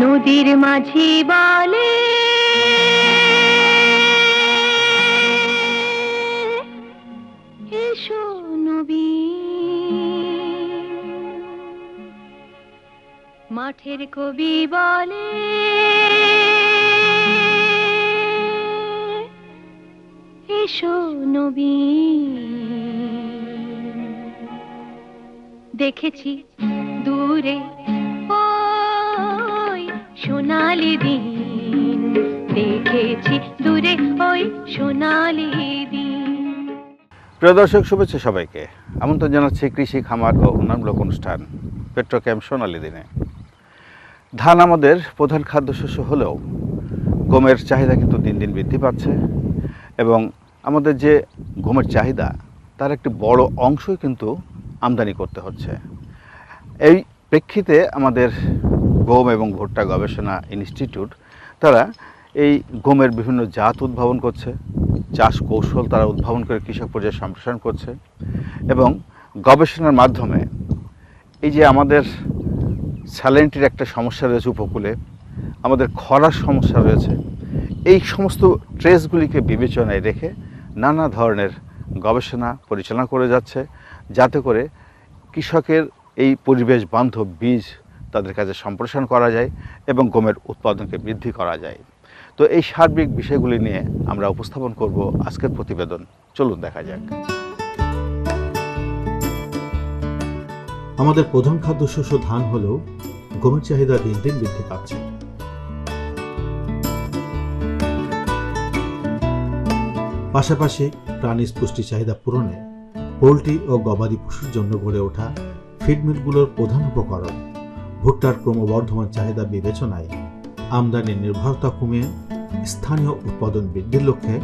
নদীর মাঝি বলে নবী। মাঠের কবি বলে এসো নবী। দেখেছি দূরে সোনালি দিন, দেখেছি দূরে ওই সোনালি দিন। প্রিয় দর্শক, শুভেচ্ছা সবাইকে। আমন্ত্রণ জানাচ্ছি কৃষি, খামার ও উন্নয়নমূলক অনুষ্ঠান পেট্রোক্যাম্প সোনালী দিনে। ধান আমাদের প্রধান খাদ্যশস্য হলেও গমের চাহিদা কিন্তু দিন দিন বৃদ্ধি পাচ্ছে এবং আমাদের যে গমের চাহিদা, তার একটি বড় অংশই কিন্তু আমদানি করতে হচ্ছে। এই প্রেক্ষিতে আমাদের গম এবং ভুট্টা গবেষণা ইনস্টিটিউট, তারা এই গমের বিভিন্ন জাত উদ্ভাবন করছে, চাষ কৌশল তারা উদ্ভাবন করে কৃষক পর্যায়ে সম্প্রসারণ করছে, এবং গবেষণার মাধ্যমে এই যে আমাদের স্যালেন্টির একটা সমস্যা রয়েছে উপকূলে, আমাদের খরার সমস্যা রয়েছে, এই সমস্ত ট্রেসগুলিকে বিবেচনায় রেখে নানা ধরনের গবেষণা পরিচালনা করে যাচ্ছে, যাতে করে কৃষকের এই পরিবেশ বান্ধব বীজ তাদের কাছে সম্প্রসারণ করা যায় এবং গমের উৎপাদনকে বৃদ্ধি করা যায়। তো এই সার্বিক বিষয়গুলি নিয়ে আমরা উপস্থাপন করব আজকের প্রতিবেদন। চলুন দেখা যাক। আমাদের প্রধান খাদ্যশস্য ধান হলেও গমের চাহিদা দিন দিন বৃদ্ধি পাচ্ছে। পাশাপাশি প্রাণীজ পুষ্টি চাহিদা পূরণে পোলট্রি ও গবাদি পশুর জন্য গড়ে ওঠা ফিডমিলগুলোর প্রধান উপকরণ ভুট্টার ক্রমবর্ধমান চাহিদা বিবেচনায় আমদানি নির্ভরতা কমিয়ে স্থানীয় উৎপাদন বৃদ্ধির লক্ষ্যে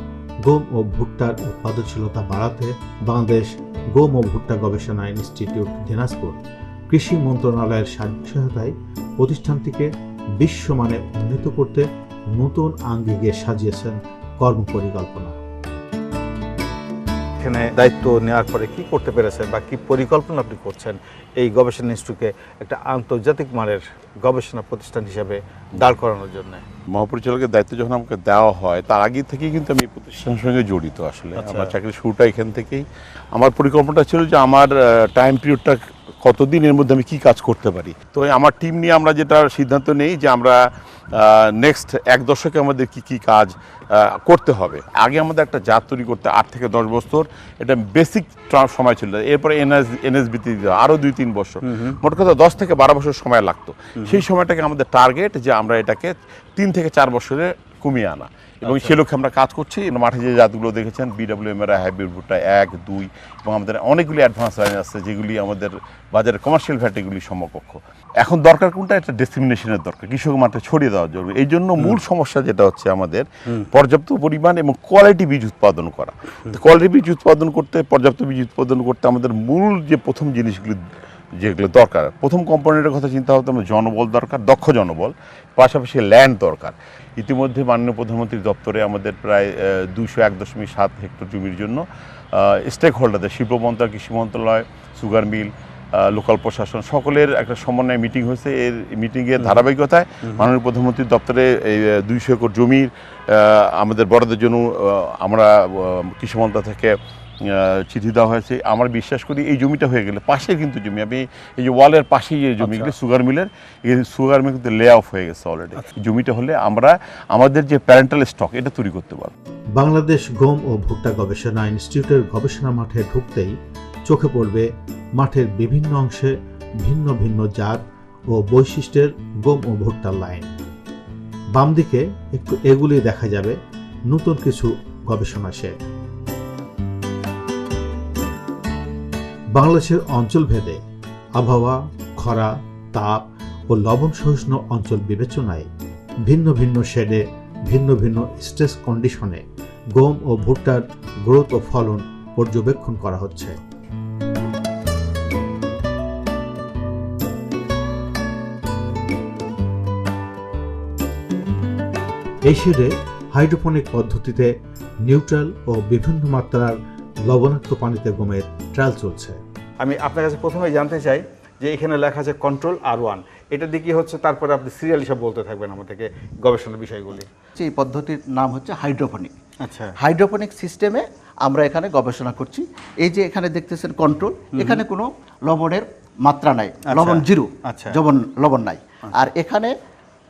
গম ও ভুট্টার উৎপাদনশীলতা বাড়াতে বাংলাদেশ গম ও ভুট্টা গবেষণা ইনস্টিটিউট দিনাজপুর কৃষি মন্ত্রণালয়ের সহায়তায় প্রতিষ্ঠানটিকে বিশ্বমানে উন্নীত করতে নতুন আঙ্গিকে সাজিয়েছেন কর্মপরিকল্পনা। এখানে দায়িত্ব নেওয়ার পরে কি করতে পেরেছেন বা কি পরিকল্পনা আপনি করছেন এই গবেষণা ইনস্টিটিউটকে একটা আন্তর্জাতিক মানের গবেষণা প্রতিষ্ঠান হিসেবে দাঁড় করানোর জন্য? মহাপরিচালকের দায়িত্ব যখন আমাকে দেওয়া হয় তার আগে থেকেই কিন্তু আমি এই প্রতিষ্ঠানের সঙ্গে জড়িত আসলে। আচ্ছা। আমার চাকরির শুরুটা এখান থেকেই। আমার পরিকল্পনাটা ছিল যে আমার টাইম পিরিয়ডটা কতদিন এর মধ্যে আমি কি কাজ করতে পারি? তো আমার টিম নিয়ে আমরা যেটা সিদ্ধান্ত নেই যে আমরা নেক্সট এক দশকে আমাদের কি কি কাজ করতে হবে। আগে আমাদের একটা জাত তৈরি করতে আট থেকে দশ বছর এটা বেসিক সময় ছিল। এরপরে এনএস এনএসবিতে আরও দুই তিন বছর। মোট কথা দশ থেকে বারো বছর সময় লাগতো। সেই সময়টাকে আমাদের টার্গেট যে আমরা এটাকে তিন থেকে চার বছরে কমিয়ে আনা। এবং সে লক্ষ্যে আমরা কাজ করছি। মাঠে যে জাতগুলো দেখেছেন বিডাব্লিউ এর হাইব্রিড ভুট্টা এক দুই এবং আমাদের অনেকগুলি অ্যাডভান্স লাইন আছে যেগুলি আমাদের বাজারে কমার্শিয়াল ভ্যাটেগুলি সমকক্ষ। এখন দরকার কোনটা? একটা ডেসিমিনেশনের দরকার। কৃষক মাঠে ছড়িয়ে দেওয়া জরুরি। এই জন্য মূল সমস্যা যেটা হচ্ছে আমাদের পর্যাপ্ত পরিমাণ এবং কোয়ালিটি বীজ উৎপাদন করা। কোয়ালিটি বীজ উৎপাদন করতে পর্যাপ্ত বীজ উৎপাদন করতে আমাদের মূল যে প্রথম জিনিসগুলি যেগুলো দরকার। প্রথম কম্পোনেন্টের কথা চিন্তা হতে জনবল দরকার দক্ষ জনবল পাশাপাশি ল্যান্ড দরকার। ইতিমধ্যে মাননীয় প্রধানমন্ত্রীর দপ্তরে আমাদের প্রায় দুশো এক দশমিক সাত হেক্টর জমির জন্য স্টেক হোল্ডারদের শিল্প মন্ত্রণালয় কৃষি মন্ত্রণালয় সুগার মিল লোকাল প্রশাসন সকলের একটা সমন্বয় মিটিং হয়েছে। এর মিটিংয়ের ধারাবাহিকতায় মাননীয় প্রধানমন্ত্রীর দপ্তরে এই দুইশো একর জমির আমাদের বড়দের জন্য আমরা কৃষি মন্ত্রণালয় থেকে চিঠি দেওয়া হয়েছে। আমার বিশ্বাস করি এই জমিটা হয়ে গেলে পাশে কিন্তু জমি। আমি এই যে ওয়ালের পাশেই যে জমিগুলি সুগার মিলের এই সুগার মিল কিন্তু লে অফ হয়ে গেছে অলরেডি জমিটা হলে আমরা আমাদের যে প্যারেন্টাল স্টক এটা তৈরি করতে পারব। বাংলাদেশ গম ও ভুট্টা গবেষণা ইনস্টিটিউটের গবেষণা মাঠে ঢুকতেই চোখে পড়বে মাঠের বিভিন্ন অংশে ভিন্ন ভিন্ন জাত ও বৈশিষ্ট্যের গম ও ভুট্টার লাইন বাম দিকে একটু এগুলি দেখা যাবে নতুন কিছু গবেষণা শেড বাংলাদেশের অঞ্চলভেদে আবহাওয়া, খরা, তাপ ও লবণ সহিষ্ণু অঞ্চল বিবেচনায় ভিন্ন ভিন্ন শেডে ভিন্ন ভিন্ন স্ট্রেস কন্ডিশনে গম ও ভুট্টার গ্রোথ ও ফলন পর্যবেক্ষণ করা হচ্ছে। এই শেডে হাইড্রোপনিক পদ্ধতিতে নিউট্রাল ও বিভিন্ন মাত্রার লবণাক্ত পানিতে গমের ট্রায়াল চলছে। আমি আপনার কাছে প্রথমে জানতে চাই যে এখানে লেখা আছে কন্ট্রোল আর ওয়ান। এটা দিয়ে কি হচ্ছে? তারপরে আপনি সিরিয়াল হিসাব বলতে থাকবেন আমাদেরকে গবেষণার বিষয়গুলি। যে এই পদ্ধতির নাম হচ্ছে হাইড্রোপনিক। আচ্ছা। হাইড্রোপনিক সিস্টেমে আমরা এখানে গবেষণা করছি। এই যে এখানে দেখতেছেন কন্ট্রোল এখানে কোনো লবণের মাত্রা নাই। লবণ জিরো আচ্ছা। লবণ লবণ নাই। আর এখানে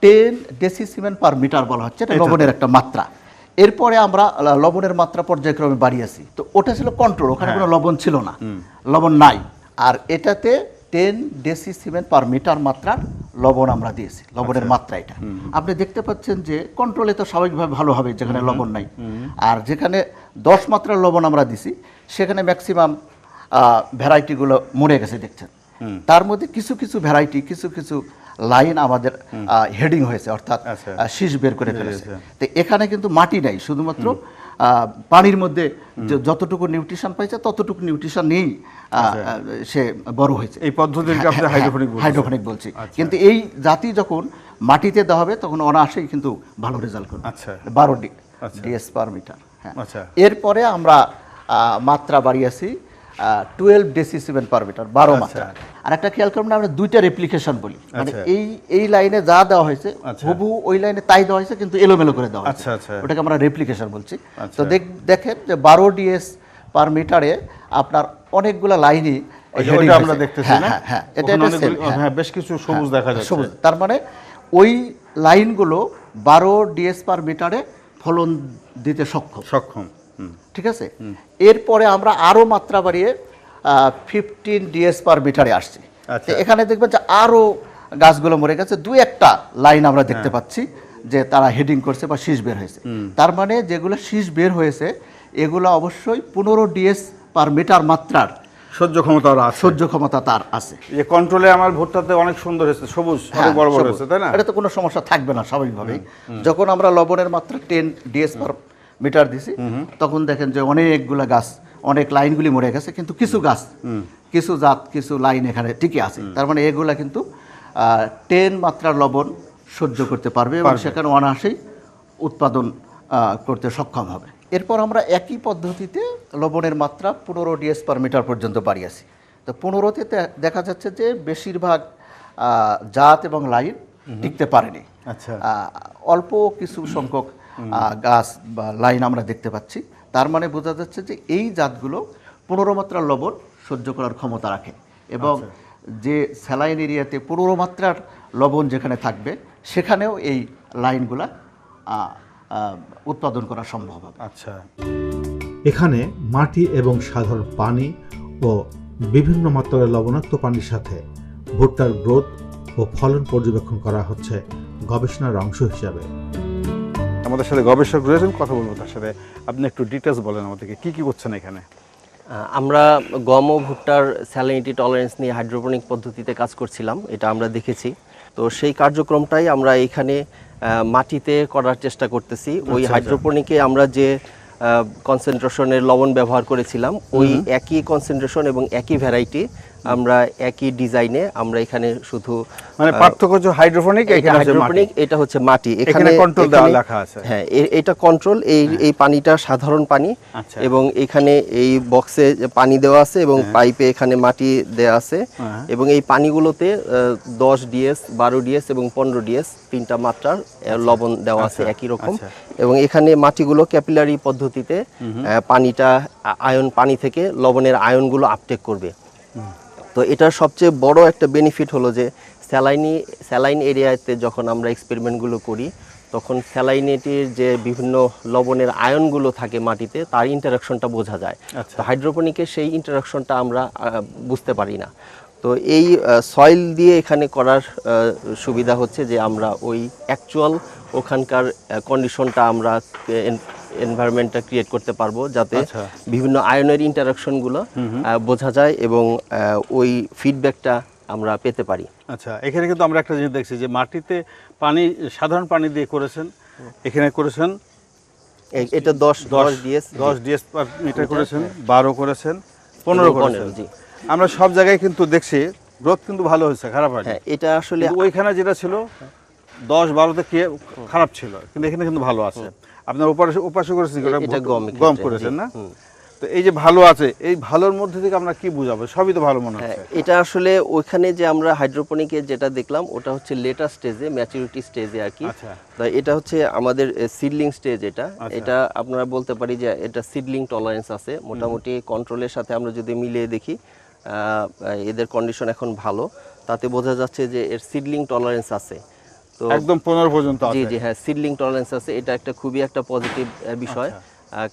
ten deci siemens per metre বলা হচ্ছে এটা লবণের একটা মাত্রা। এরপরে আমরা লবণের মাত্রা পর্যায়ক্রমে বাড়িয়েছি। তো ওটা ছিল কন্ট্রোল ওখানে কোনো লবণ ছিল না। লবণ নাই। আর এটাতে ten deci siemens per metre মাত্রার লবণ আমরা দিয়েছি লবণের মাত্রা এটা। আপনি দেখতে পাচ্ছেন যে কন্ট্রোলে তো স্বাভাবিকভাবে ভালো হবে যেখানে লবণ নাই। আর যেখানে দশ মাত্রার লবণ আমরা দিছি সেখানে ম্যাক্সিমাম ভ্যারাইটিগুলো মরে গেছে দেখছেন। তার মধ্যে কিছু কিছু ভ্যারাইটি কিছু কিছু লাইন আমাদের হেডিং হয়েছে অর্থাৎ আচ্ছা। শীষ বের করে ফেলেছে। তো এখানে কিন্তু মাটি নাই শুধুমাত্র পানির মধ্যে যতটুকু নিউট্রিশন পাইছে ততটুকু নিউট্রিশন নিয়েই আহ, আহ, সে বড় হয়েছে। এই পদ্ধতিকে আপনি হাইড্রোফোনিক হাইড্রোফোনিক বলছি। কিন্তু এই জাতি যখন মাটিতে দেওয়া হবে তখন অনায়াসেই কিন্তু ভালো রেজাল্ট করবে। আচ্ছা। বারো ডি আচ্ছা। ডিএস পার মিটার হ্যাঁ। আচ্ছা। এরপরে আমরা মাত্রা বাড়িয়েছি twelve deci siemens per metre বারো মাত্রা। আর একটা খেয়াল করুন আমরা দুইটা রেপ্লিকেশন বলি। মানে আচ্ছা। এই এই লাইনে যা দেওয়া হয়েছে হবু ওই লাইনে তাই দেওয়া হয়েছে কিন্তু এলোমেলো করে দেওয়া হয়েছে। আচ্ছা, আচ্ছা। ওটাকে আমরা রেপ্লিকেশন বলছি। আচ্ছা। তো দেখ- দেখেন যে বারো ডিএস পার মিটারে আপনার অনেকগুলা লাইনই আমরা। দেখতেছি হ্যাঁ, হ্যাঁ, হ্যাঁ, এটা হ্যাঁ। হ্যাঁ বেশ কিছু সবুজ দেখা যাচ্ছে। সবুজ। তার মানে ওই লাইনগুলো বারো ডিএস পার মিটারে ফলন দিতে সক্ষম। সক্ষম ঠিক আছে? এরপরে আমরা আরও মাত্রা বাড়িয়ে ফিফটিন ডিএস পার মিটারে আসছি। আচ্ছা। এখানে দেখবেন যে আরও গাছগুলো মরে গেছে দুই একটা লাইন আমরা দেখতে পাচ্ছি যে তারা হেডিং করছে বা শীষ বের হয়েছে। তার মানে যেগুলো শীষ বের হয়েছে এগুলো অবশ্যই পনেরো ডিএস পার মিটার মাত্রার সহ্য ক্ষমতা সহ্য ক্ষমতা তার আছে। যে কন্ট্রোলে আমার ভুট্টাতে অনেক সুন্দর হয়েছে সবুজ অনেক হ্যাঁ, বড় বড় হয়েছে তাই না? এটা তো কোনো সমস্যা থাকবে না স্বাভাবিকভাবেই। যখন আমরা লবণের মাত্রা টেন ডিএস পার মিটার দিছি তখন দেখেন যে অনেকগুলা গাছ অনেক লাইনগুলি মরে গেছে কিন্তু কিছু গাছ কিছু জাত কিছু লাইন এখানে টিকে আছে। তার মানে এগুলা কিন্তু টেন মাত্রার লবণ সহ্য করতে পারবে এবং সেখানে অনায়াসেই উৎপাদন করতে সক্ষম হবে। এরপর আমরা একই পদ্ধতিতে লবণের মাত্রা পনেরো ডিএস পার মিটার পর্যন্ত বাড়িয়েছি তো পনেরোতে দেখা যাচ্ছে যে বেশিরভাগ জাত এবং লাইন টিকতে পারেনি। আচ্ছা। অল্প কিছু সংখ্যক গাছ বা লাইন আমরা দেখতে পাচ্ছি। তার মানে বোঝা যাচ্ছে যে এই জাতগুলো পনেরো মাত্রার লবণ সহ্য করার ক্ষমতা রাখে এবং যে স্যালাইন এরিয়াতে পনেরো মাত্রার লবণ যেখানে থাকবে সেখানেও এই লাইনগুলা উৎপাদন করা সম্ভব হবে। আচ্ছা। এখানে মাটি এবং সাধারণ পানি ও বিভিন্ন মাত্রার লবণাক্ত পানির সাথে ভুট্টার গ্রোথ ও ফলন পর্যবেক্ষণ করা হচ্ছে গবেষণার অংশ হিসাবে। আমাদের সাথে গবেষক রয়েছেন কথা বলব তার সাথে। আপনি একটু ডিটেলস বলেন আমাদেরকে কি কি করছেন এখানে? আমরা গম ও ভুট্টার স্যালিনিটি টলারেন্স নিয়ে হাইড্রোপনিক পদ্ধতিতে কাজ করছিলাম এটা আমরা দেখেছি। তো সেই কার্যক্রমটাই আমরা এখানে মাটিতে করার চেষ্টা করতেছি। ওই হাইড্রোপনিকে আমরা যে কনসেন্ট্রেশনের লবণ ব্যবহার করেছিলাম ওই একই কনসেন্ট্রেশন এবং একই ভ্যারাইটি আমরা একই ডিজাইনে আমরা এখানে শুধু মানে পার্থক্য হচ্ছে হাইড্রোফোনিক এখানে এটা হচ্ছে মাটি। এখানে control দেওয়া লেখা আছে। হ্যাঁ এটা কন্ট্রোল এই এই পানিটা সাধারণ পানি। আচ্ছা। এবং এখানে এই বক্সে পানি দেওয়া আছে এবং পাইপে এখানে মাটি দেওয়া আছে। হ্যাঁ। এবং এই পানিগুলোতে দশ ডিএস বারো ডিএস এবং পনেরো ডিএস তিনটা মাত্রার লবণ দেওয়া আছে আচ্ছা, একই রকম। আচ্ছা। এবং এখানে মাটিগুলো ক্যাপিলারি পদ্ধতিতে পানিটা আয়ন পানি থেকে লবণের আয়নগুলো আপটেক করবে। তো এটার সবচেয়ে বড় একটা বেনিফিট হলো যে স্যালাইনি স্যালাইন এরিয়াতে যখন আমরা এক্সপেরিমেন্টগুলো করি তখন স্যালাইনেটির যে বিভিন্ন লবণের আয়নগুলো থাকে মাটিতে তার ইন্টারাকশনটা বোঝা যায় আচ্ছা। তো হাইড্রোপনিকে সেই ইন্টারাকশনটা আমরা বুঝতে পারি না তো এই সয়েল দিয়ে এখানে করার সুবিধা হচ্ছে যে আমরা ওই অ্যাকচুয়াল ওখানকার কন্ডিশনটা আমরা এনভায়রনমেন্টটা ক্রিয়েট করতে পারব যাতে আচ্ছা। বিভিন্ন আয়নের ইন্টারাকশনগুলো বোঝা যায় এবং ওই ফিডব্যাকটা আমরা পেতে পারি। আচ্ছা এখানে কিন্তু আমরা একটা জিনিস দেখছি যে মাটিতে পানি সাধারণ পানি দিয়ে করেছেন। এখানে করেছেন এটা দশ দশ ডিএস দশ ডিএস পার মিটার করেছেন বারো করেছেন পনেরো করেছেন। জি। আমরা সব জায়গায় কিন্তু দেখছি গ্রোথ কিন্তু ভালো হয়েছে খারাপ হয়নি। হ্যাঁ এটা আসলে ওইখানে যেটা ছিল দশ বারোতে কে খারাপ ছিল কিন্তু এখানে কিন্তু ভালো আছে। আপনার উপাস উপাসে করেছেন গম করেছেন না? তো এই যে ভালো আছে এই ভালোর মধ্যে থেকে আমরা কি বুঝাবো? সবই তো ভালো মনে হ্যাঁ হচ্ছে এটা আসলে ওইখানে যে আমরা হাইড্রোপনিকে যেটা দেখলাম ওটা হচ্ছে লেটার স্টেজে ম্যাচুরিটি স্টেজে আর কি। আচ্ছা। তো এটা হচ্ছে আমাদের সিডলিং স্টেজ এটা। আচ্ছা। এটা আপনারা বলতে পারি যে এটা সিডলিং টলারেন্স আছে। মোটামুটি কন্ট্রোলের সাথে আমরা যদি মিলিয়ে দেখি আহ, এদের কন্ডিশন এখন ভালো। তাতে বোঝা যাচ্ছে যে এর সিডলিং টলারেন্স আছে। তো একদম পনেরো পর্যন্ত আছে। জি হ্যাঁ সিডলিং টলারেন্স আছে। এটা একটা খুবই একটা পজিটিভ বিষয়।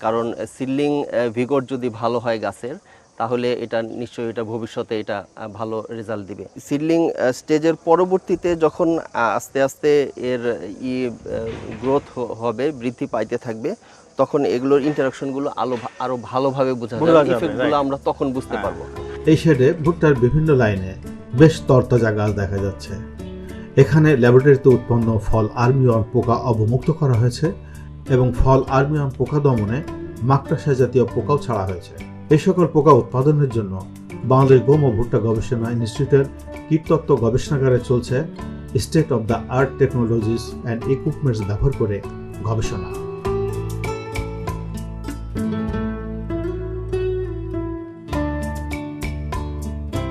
কারণ সিডলিং ভিগর যদি ভালো হয় গাছের তাহলে এটা নিশ্চয়ই এটা ভবিষ্যতে এটা ভালো রেজাল্ট দিবে। সিডলিং স্টেজের পরবর্তীতে যখন আস্তে আস্তে এর ই গ্রোথ হবে বৃদ্ধি পাইতে থাকবে তখন এগুলোর ইন্টারাকশনগুলো আলো আরও ভালোভাবে বোঝা বোঝা যাবে যাবে, ইফেক্টগুলো আমরা তখন বুঝতে পারব। এই শেডে ভুট্টার বিভিন্ন লাইনে বেশ তরতাজা গাছ দেখা যাচ্ছে। এখানে ল্যাবরেটরিতে উৎপন্ন ফল আর্মিয়ন পোকা অবমুক্ত করা হয়েছে এবং ফল আর্মিয়ন পোকা দমনে মাকড়াসা জাতীয় পোকাও ছাড়া হয়েছে। এই সকল পোকা উৎপাদনের জন্য বাংলাদেশ গম ও ভুট্টা গবেষণা ইনস্টিটিউটের কীটতত্ত্ব গবেষণাগারে চলছে state of the art technologies and equipments ব্যবহার করে গবেষণা।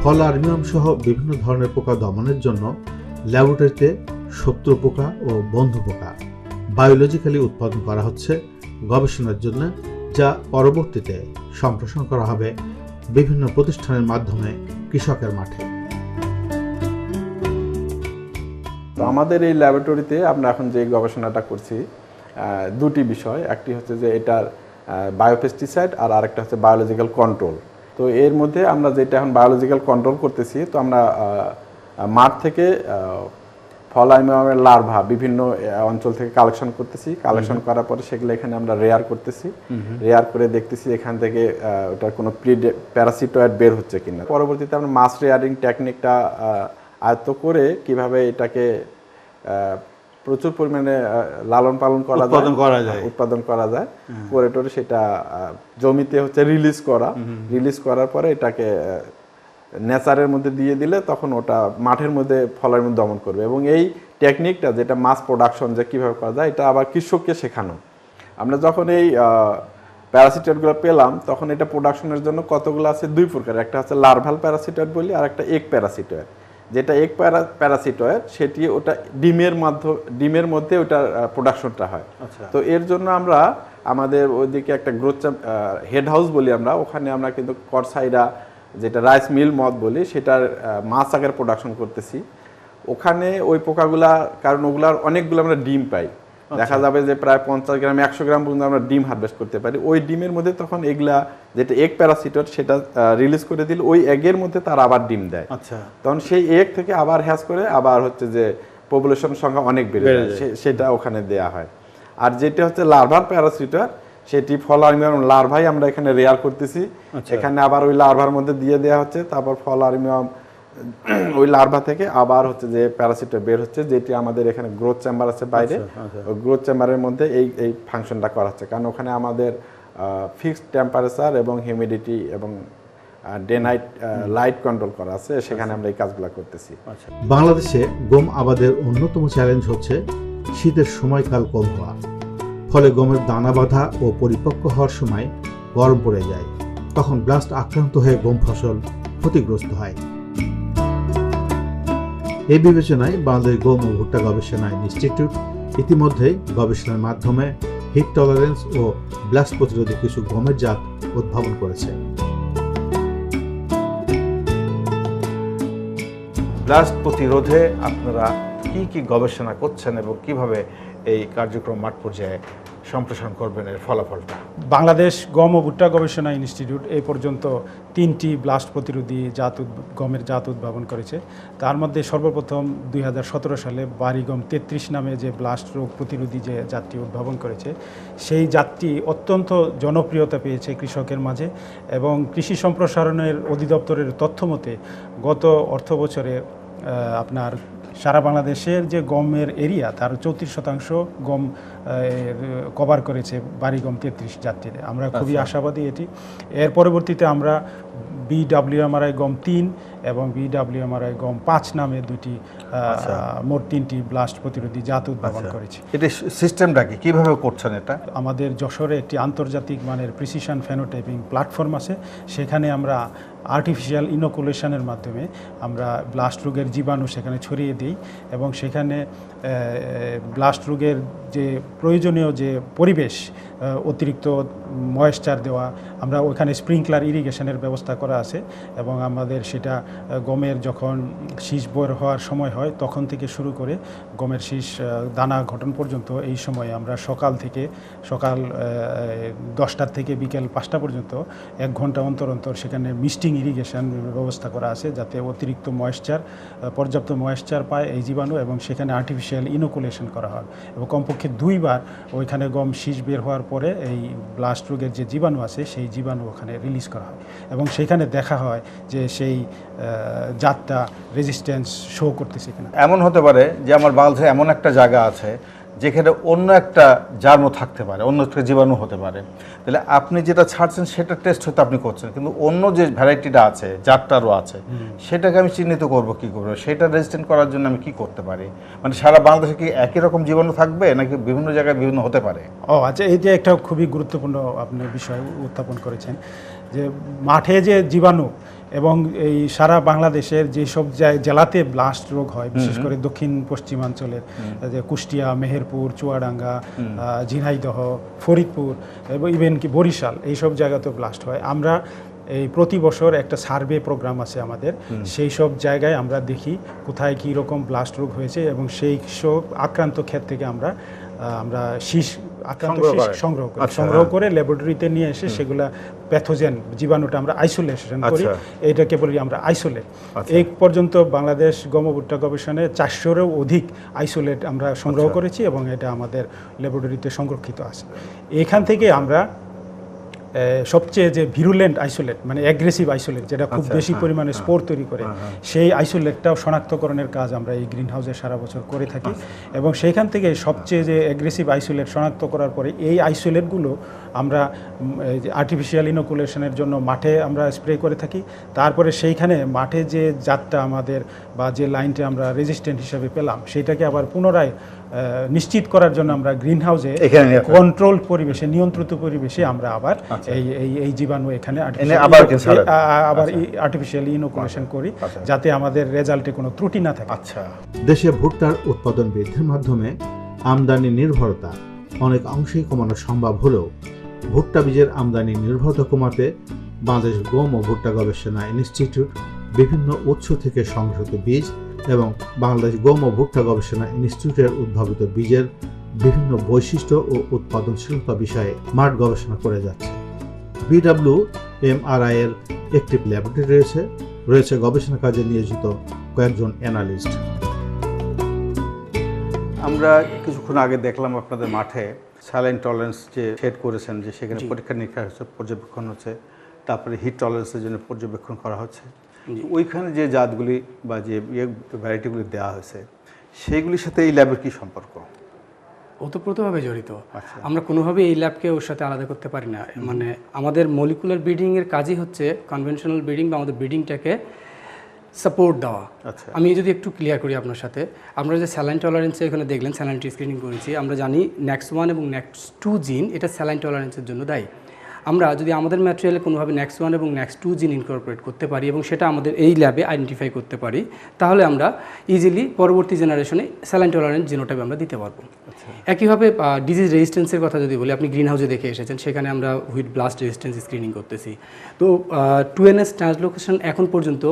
ফল আর্মিয়াম সহ বিভিন্ন ধরনের পোকা দমনের জন্য ল্যাবরেটরিতে শত্রু পোকা ও বন্ধু পোকা বায়োলজিক্যালি উৎপাদন করা হচ্ছে গবেষণার জন্য, যা পরবর্তীতে সম্প্রসারণ করা হবে বিভিন্ন প্রতিষ্ঠানের মাধ্যমে কৃষকের মাঠে। আমাদের এই ল্যাবরেটরিতে আমরা এখন যে গবেষণাটা করছি দুটি বিষয়। একটি হচ্ছে যে এটার বায়োপেস্টিসাইড আর আরেকটা হচ্ছে বায়োলজিক্যাল কন্ট্রোল তো এর মধ্যে আমরা যেটা এখন বায়োলজিক্যাল কন্ট্রোল করতেছি, তো আমরা মাঠ থেকে ফল আইমামের লার্ভা বিভিন্ন অঞ্চল থেকে কালেকশন করতেছি। কালেকশন করার পরে সেগুলো এখানে আমরা রেয়ার করতেছি। রেয়ার করে দেখতেছি এখান থেকে ওটার কোনো প্রি প্যারাসিটয়েড বের হচ্ছে কিনা। পরবর্তীতে আমরা মাস রেয়ারিং টেকনিকটা আয়ত্ত করে কীভাবে এটাকে আহ, প্রচুর পরিমাণে লালন পালন করা যায় উৎপাদন করা যায়। উৎপাদন করা যায় করে টোরে সেটা জমিতে হচ্ছে রিলিজ করা। রিলিজ করার পরে এটাকে নেচারের মধ্যে দিয়ে দিলে তখন ওটা মাঠের মধ্যে ফলের মধ্যে দমন করবে। এবং এই টেকনিকটা যেটা মাছ প্রোডাকশন যে কীভাবে করা যায় এটা আবার কৃষককে শেখানো। আমরা যখন এই প্যারাসিটাইডগুলো পেলাম তখন এটা প্রোডাকশনের জন্য কতগুলো আছে? দুই প্রকার। একটা হচ্ছে লার্ভাল প্যারাসিটয়েড বলি আর একটা এক প্যারাসিটয়েড যেটা এক প্যারা প্যারাসিটয়েড সেটি ওটা ডিমের মাধ্যম ডিমের মধ্যে ওটার প্রোডাকশনটা হয়। তো এর জন্য আমরা আমাদের ওইদিকে একটা গ্রোথ হেড হাউস বলি আমরা ওখানে আমরা কিন্তু করসাইরা যেটা রাইস মিল মদ বলি সেটার মাছ আকার প্রোডাকশন করতেছি। ওখানে ওই পোকাগুলা কারণ ওগুলার অনেকগুলো আমরা ডিম পাই। দেখা যাবে যে প্রায় পঞ্চাশ গ্রাম একশো গ্রাম পর্যন্ত আমরা ডিম হারভেস্ট করতে পারি। ওই ডিমের মধ্যে তখন এগুলা যেটা এগ প্যারাসিটর সেটা রিলিজ করে দিলে ওই এগের মধ্যে তার আবার ডিম দেয়। আচ্ছা। তখন সেই এগ থেকে আবার হ্যাস করে আবার হচ্ছে যে পপুলেশন সংখ্যা অনেক বেড়ে যায়। সেটা ওখানে দেয়া হয়। আর যেটা হচ্ছে লার্ভার প্যারাসিটার সেটি ফল আর্মিয়াম লার্ভাই আমরা এখানে রেয়ার করতেছি। আচ্ছা। এখানে আবার ওই লার্ভার মধ্যে দিয়ে দেওয়া হচ্ছে তারপর ফল আর্মিয়াম ওই লার্ভা থেকে আবার হচ্ছে যে প্যারাসিটা বের হচ্ছে যেটি আমাদের এখানে গ্রোথ চেম্বার আছে বাইরে। আচ্ছা। গ্রোথ চেম্বারের মধ্যে এই এই ফাংশনটা করা হচ্ছে। কারণ ওখানে আমাদের ফিক্সড টেম্পারেচার এবং হিউমিডিটি এবং ডে নাইট লাইট কন্ট্রোল করা আছে। সেখানে আমরা এই কাজগুলো করতেছি। বাংলাদেশে গম আবাদের অন্যতম চ্যালেঞ্জ হচ্ছে শীতের সময়কাল কম হওয়া। ফলে গমের দানা বাঁধা ও পরিপক্ক হওয়ার সময় গরম পড়ে যায়। তখন ব্লাস্ট আক্রান্ত হয়ে গম ফসল ক্ষতিগ্রস্ত হয়। এই বিবেচনায় বাংলাদেশ গম ও ভুট্টা গবেষণা ইনস্টিটিউট ইতিমধ্যেই গবেষণার মাধ্যমে হিট টলারেন্স ও ব্লাস্ট প্রতিরোধী কিছু গমের জাত উদ্ভাবন করেছে। ব্লাস্ট প্রতিরোধে আপনারা কি কি গবেষণা করছেন এবং কীভাবে এই কার্যক্রম মাঠ পর্যায়ে সম্প্রসারণ করবেন এর ফলাফলটা? বাংলাদেশ গম ও ভুট্টা গবেষণা ইনস্টিটিউট এই পর্যন্ত তিনটি ব্লাস্ট প্রতিরোধী জাত গমের জাত উদ্ভাবন করেছে। তার মধ্যে সর্বপ্রথম দুই হাজার সতেরো সালে বাড়ি গম তেত্রিশ নামে যে ব্লাস্ট রোগ প্রতিরোধী যে জাতটি উদ্ভাবন করেছে, সেই জাতটি অত্যন্ত জনপ্রিয়তা পেয়েছে কৃষকের মাঝে এবং কৃষি সম্প্রসারণের অধিদপ্তরের তথ্য মতে গত অর্থ বছরে আপনার সারা বাংলাদেশের যে গমের এরিয়া তার চৌত্রিশ শতাংশ গম কভার করেছে বাড়ি গম তেত্রিশ যাত্রীতে। আমরা খুবই আশাবাদী এটি। এর পরবর্তীতে আমরা বিডাব্লিউএমআরআই গম তিন এবং বিডাব্লিউএমআরআই গম পাঁচ নামে দুটি আচ্ছা। মোট তিনটি ব্লাস্ট প্রতিরোধী জাত উদ্ভাবন করেছি। এটা সিস্টেমটা কি? কীভাবে করছেন এটা? আমাদের যশোরে একটি আন্তর্জাতিক মানের প্রিসিশন ফেনোটাইপিং প্ল্যাটফর্ম আছে। সেখানে আমরা আর্টিফিশিয়াল ইনোকুলেশনের মাধ্যমে আমরা ব্লাস্ট রোগের জীবাণু সেখানে ছড়িয়ে দিই এবং সেখানে ব্লাস্ট রোগের যে প্রয়োজনীয় যে পরিবেশ অতিরিক্ত ময়েশ্চার দেওয়া, আমরা ওখানে স্প্রিংকলার ইরিগেশনের ব্যবস্থা করা আছে এবং আমাদের সেটা গমের যখন শীষ বর হওয়ার সময় হয়, তখন থেকে শুরু করে গমের শীষ দানা গঠন পর্যন্ত এই সময়ে আমরা সকাল থেকে, সকাল দশটার থেকে বিকেল পাঁচটা পর্যন্ত এক ঘণ্টা অন্তর অন্তর সেখানে মিস্টিং ইরিগেশন ব্যবস্থা করা আছে যাতে অতিরিক্ত ময়েশ্চার পর্যাপ্ত ময়েশ্চার পায় এই জীবাণু এবং সেখানে আর্টিফিশিয়াল ইনোকুলেশন করা হয় এবং কমপক্ষে দুইবার ওইখানে গম শীষ বের হওয়ার পরে এই ব্লাস্ট রোগের যে জীবাণু আছে, সেই জীবাণু ওখানে রিলিজ করা হয়। এবং সেখানে দেখা হয় যে সেই জাতটা রেজিস্ট্যান্স শো করতেছে কিনা। এমন হতে পারে যে আমার বাংলাদেশে এমন একটা জায়গা আছে যেখানে অন্য একটা জার্ম থাকতে পারে অন্য একটা জীবাণু হতে পারে। তাহলে আপনি যেটা ছাড়ছেন সেটা টেস্ট হয়তো আপনি করছেন কিন্তু অন্য যে ভ্যারাইটিটা আছে জাতটারও আছে সেটাকে আমি চিহ্নিত করব কি করব? সেটা রেজিস্ট্যান্ট করার জন্য আমি কি করতে পারি? মানে সারা বাংলাদেশে কি একই রকম জীবাণু থাকবে নাকি বিভিন্ন জায়গায় বিভিন্ন হতে পারে? ও আচ্ছা এই যে একটা খুবই গুরুত্বপূর্ণ আপনি বিষয় উত্থাপন করেছেন যে মাঠে যে জীবাণু এবং এই সারা বাংলাদেশের যেসব জেলাতে ব্লাস্ট রোগ হয় বিশেষ করে দক্ষিণ পশ্চিমাঞ্চলের যে কুষ্টিয়া মেহেরপুর চুয়াডাঙ্গা ঝিনাইদহ ফরিদপুর এবং ইভেন কি বরিশাল এইসব জায়গাতেও ব্লাস্ট হয়। আমরা এই প্রতি বছর একটা সার্ভে প্রোগ্রাম আছে আমাদের সেই সব জায়গায় আমরা দেখি কোথায় কী রকম ব্লাস্ট রোগ হয়েছে এবং সেই সব আক্রান্ত ক্ষেত থেকে আমরা আমরা শীষ আক্রান্ত সংগ্রহ করি। আচ্ছা, সংগ্রহ। করে ল্যাবরেটরিতে নিয়ে এসে সেগুলা প্যাথোজেন জীবাণুটা আমরা আইসোলেশন করি। এটাকে এইটাকে বলি আমরা আইসোলেট এক এই পর্যন্ত বাংলাদেশ গমভুট্টা গবেষণায় চারশোরও অধিক আইসোলেট আমরা সংগ্রহ আচ্ছা। করেছি এবং এটা আমাদের ল্যাবরেটরিতে সংরক্ষিত আছে। এখান থেকে আমরা সবচেয়ে যে ভিরুলেন্ট আইসোলেট মানে অ্যাগ্রেসিভ আইসোলেট যেটা খুব আচ্ছা, বেশি হ্যাঁ, পরিমাণে হ্যাঁ, স্পোর তৈরি করে হ্যাঁ, হ্যাঁ। সেই আইসোলেটটাও শনাক্তকরণের কাজ আমরা এই গ্রিন হাউসে সারা বছর করে থাকি। এবং সেইখান থেকে সবচেয়ে যে অ্যাগ্রেসিভ আইসোলেট শনাক্ত করার পরে এই আইসোলেটগুলো আমরা আর্টিফিশিয়াল ইনোকুলেশনের জন্য মাঠে আমরা স্প্রে করে থাকি। তারপরে সেইখানে মাঠে যে জাতটা আমাদের বা যে লাইনটা আমরা রেজিস্ট্যান্ট হিসাবে পেলাম সেটাকে আবার পুনরায় নিশ্চিত করার জন্য আমরা গ্রিন হাউসে। কন্ট্রোল পরিবেশে নিয়ন্ত্রিত পরিবেশে আমরা আবার এই এই এই জীবাণু এখানে আবার আবার আর্টিফিশিয়াল ইনোকুলেশন করি আচ্ছা। যাতে আমাদের রেজাল্টে কোনো ত্রুটি না থাকে। আচ্ছা। দেশে ভুট্টার উৎপাদন বৃদ্ধির মাধ্যমে আমদানি নির্ভরতা অনেক অংশেই কমানো সম্ভব হলেও ভুট্টা বীজের আমদানি নির্ভরতা কমাতে বাংলাদেশ গম ও ভুট্টা গবেষণা ইনস্টিটিউট বিভিন্ন উৎস থেকে সংগৃহীত বীজ এবং বাংলাদেশ গম ও ভুট্টা গবেষণা ইনস্টিটিউটের উদ্ভাবিত বীজের বিভিন্ন বৈশিষ্ট্য ও উৎপাদনশীলতা বিষয়ে মাঠ গবেষণা করে যাচ্ছে। বিডব্লিউ এমআরআই এর একটি ল্যাবরেটরি রয়েছে। রয়েছে গবেষণা কাজে নিয়োজিত কয়েকজন অ্যানালিস্ট। আমরা কিছুক্ষণ আগে দেখলাম আপনাদের মাঠে স্যালাইন টলারেন্স যে সেট করেছেন যে সেখানে পরীক্ষা নিরীক্ষা হচ্ছে পর্যবেক্ষণ হচ্ছে তারপরে হিট টলারেন্সের জন্য পর্যবেক্ষণ করা হচ্ছে। ওইখানে যে জাতগুলি বা যে ইয়ে ভ্যারাইটিগুলি দেওয়া হয়েছে সেইগুলির সাথে এই ল্যাবের কী সম্পর্ক? ওতপ্রোতভাবে জড়িত। আচ্ছা। আমরা কোনোভাবেই এই ল্যাবকে ওর সাথে আলাদা করতে পারি না। মানে আমাদের মলিকুলার ব্রিডিংয়ের কাজই হচ্ছে কনভেনশনাল ব্রিডিং বা আমাদের ব্রিডিংটাকে সাপোর্ট দেওয়া। আচ্ছা। আমি যদি একটু ক্লিয়ার করি আপনার সাথে আমরা যে স্যালাইন টলারেন্সে এখানে দেখলেন স্যালাইনটি স্ক্রিনিং করেছি আমরা জানি নেক্সট ওয়ান এবং নেক্সট টু জিন এটা স্যালাইন টলারেন্সের জন্য দায়ী। আমরা যদি আমাদের ম্যাটেরিয়ালে কোনোভাবে নেক্সট ওয়ান এবং নেক্সট টু জিন ইনকর্পোরেট করতে পারি এবং সেটা আমাদের এই ল্যাবে আইডেন্টিফাই করতে পারি তাহলে আমরা ইজিলি পরবর্তী জেনারেশনে স্যালাইন টলারেন্ট জিনোটাইপ আমরা দিতে পারব। একইভাবে ডিজিজ রেজিস্ট্যান্সের কথা যদি বলি আপনি গ্রিন হাউসে দেখে এসেছেন সেখানে আমরা হুইট ব্লাস্ট রেজিস্ট্যান্স স্ক্রিনিং করতেছি। তো টু এন এস ট্রান্সলোকেশন এখন পর্যন্ত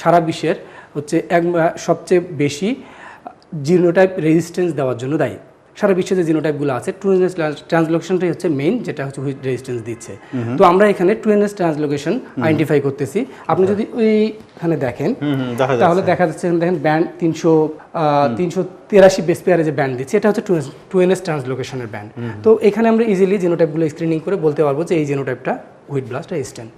সারা বিশ্বের হচ্ছে এক সবচেয়ে বেশি জিনোটাইপ রেজিস্ট্যান্স দেওয়ার জন্য দায়ী। সারা বিশ্বে যে জিনোটাইপগুলো আছে টু এন এস ট্রান্সলোকেশনটাই হচ্ছে মেইন যেটা হচ্ছে হুইট রেজিস্ট্যান্স দিচ্ছে। তো আমরা এখানে two N S translocation identify করতেছি। আপনি যদি ওইখানে দেখেন তাহলে দেখা যাচ্ছে দেখেন ব্যান্ড তিনশো তিনশো তেরাশি বেস পেয়ারে যে ব্যান্ড দিচ্ছে এটা হচ্ছে টু এন এস ট্রান্সলোকেশনের ব্যান্ড তো এখানে আমরা ইজিলি জেনোটাইপগুলো স্ক্রিনিং করে বলতে পারব যে এই জেনোটাইপটা হুইট ব্লাস্ট রেজিস্ট্যান্ট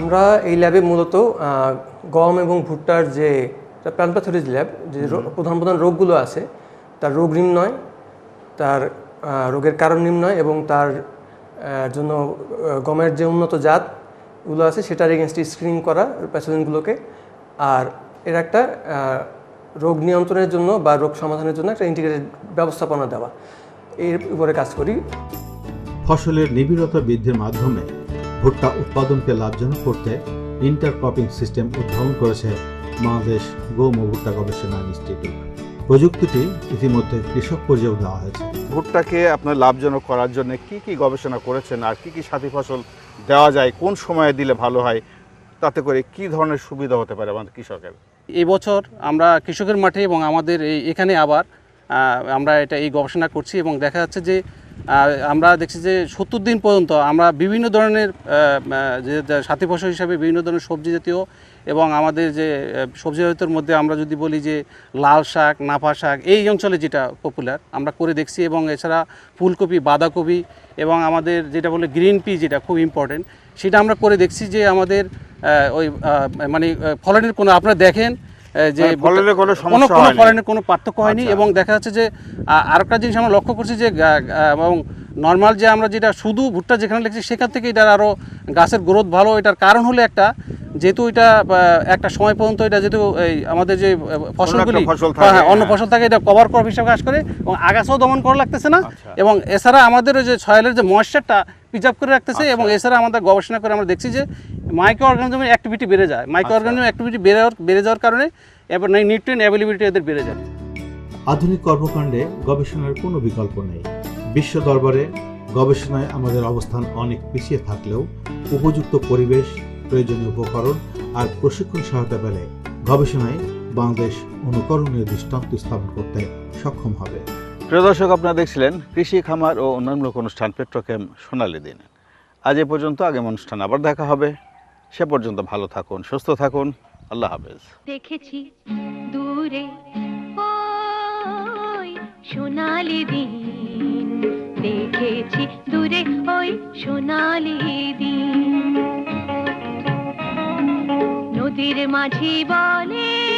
আমরা এই ল্যাবে মূলত গম এবং ভুট্টার যে প্ল্যান্ট ল্যাব যে প্রধান প্রধান রোগগুলো আছে তার রোগ নির্ণয় তার রোগের কারণ নির্ণয় এবং তার জন্য গমের যে উন্নত জাত জাতগুলো আছে সেটার এগেনস্টে স্ক্রিনিং করা প্যাথোজেনগুলোকে আর এর একটা রোগ নিয়ন্ত্রণের জন্য বা রোগ সমাধানের জন্য একটা ইন্টিগ্রেটেড ব্যবস্থাপনা দেওয়া। এর উপরে কাজ করি। ফসলের নিবিড়তা বৃদ্ধির মাধ্যমে ভুট্টা উৎপাদনকে লাভজনক করতে ইন্টারক্রপিং সিস্টেম উদ্ভাবন করেছে বাংলাদেশ গম ও ভুট্টা গবেষণা ইনস্টিটিউট। প্রযুক্তিটি ইতিমধ্যে কৃষক পর্যায়েও দেওয়া হয়েছে। ভুট্টাকে আপনার লাভজনক করার জন্য কি কি গবেষণা করেছেন আর কি কি সাথী ফসল দেওয়া যায় কোন সময়ে দিলে ভালো হয় তাতে করে কি ধরনের সুবিধা হতে পারে আমাদের কৃষকের? এই বছর আমরা কৃষকের মাঠে এবং আমাদের এই এখানে আবার আমরা এটা এই গবেষণা করছি এবং দেখা যাচ্ছে যে আমরা দেখছি যে সত্তর দিন পর্যন্ত আমরা বিভিন্ন ধরনের যে সাথী ফসল হিসাবে বিভিন্ন ধরনের সবজি জাতীয় এবং আমাদের যে সবজি জাতীয়র মধ্যে আমরা যদি বলি যে লাল শাক, নাফা শাক, এই অঞ্চলে যেটা পপুলার আমরা করে দেখছি এবং এছাড়া ফুলকপি, বাঁধাকপি এবং আমাদের যেটা বলে গ্রিন পি যেটা খুব ইম্পর্টেন্ট সেটা আমরা করে দেখছি যে আমাদের ওই মানে ফলনের কোনো, আপনারা দেখেন যে মানে ফলনের কোনো সমস্যা কোনো কোনো ফলনের কোনো পার্থক্য হয়নি আচ্ছা। এবং দেখা যাচ্ছে যে আরেকটা জিনিস আমরা লক্ষ্য করছি যে এবং নর্মাল যে আমরা যেটা শুধু ভুট্টা যেখানে লেগেছি সেখান থেকে এটার আরও গাছের গ্রোথ ভালো এটার কারণ হলো একটা যেহেতু এটা একটা সময় পর্যন্ত এটা যেহেতু এই আমাদের যে ফসলগুলি ফসল হ্যাঁ, হ্যাঁ, অন্য হ্যাঁ। ফসল থাকে এটা কভার ক্রপ হিসেবে কাজ করে এবং আগাছাও দমন করা লাগতেছে না। আচ্ছা। এবং এছাড়া আমাদের ওই যে সয়েলের যে ময়েশ্চারটা প্রিজার্ভ করে রাখতেছে এবং এছাড়া আমাদের গবেষণা করে আমরা দেখছি যে মাইক্রো অর্গানিজমের অ্যাক্টিভিটি বেড়ে যায়। মাইক্রো অর্গানিজমের অ্যাক্টিভিটি বেড়ে বেড়ে যাওয়ার কারণে এবার নিউট্রিয়েন্ট অ্যাভেলেবিলিটি এদের বেড়ে যায়। আধুনিক কর্মকাণ্ডে গবেষণার কোনো বিকল্প নেই। বিশ্ব দরবারে গবেষণায় আমাদের অবস্থান অনেক পিছিয়ে থাকলেও উপযুক্ত পরিবেশ প্রয়োজনীয় উপকরণ আর প্রশিক্ষণ সহায়তা পেলে গবেষণায় বাংলাদেশ অনুকরণীয় দৃষ্টান্ত স্থাপন করতে সক্ষম হবে। প্রিয় দর্শক আপনারা দেখছিলেন কৃষি খামার ও অন্যান্য অনুষ্ঠান পেট্রোকেম সোনালী দিন। আজ এ পর্যন্ত আগামী অনুষ্ঠান আবার দেখা হবে। সে পর্যন্ত ভালো থাকুন সুস্থ থাকুন। আল্লাহ হাফেজ। দেখেছি দূরে ওই সোনালি দিন। দেখেছি দূরে ওই সোনালি দিন। নদীর মাঝি বলে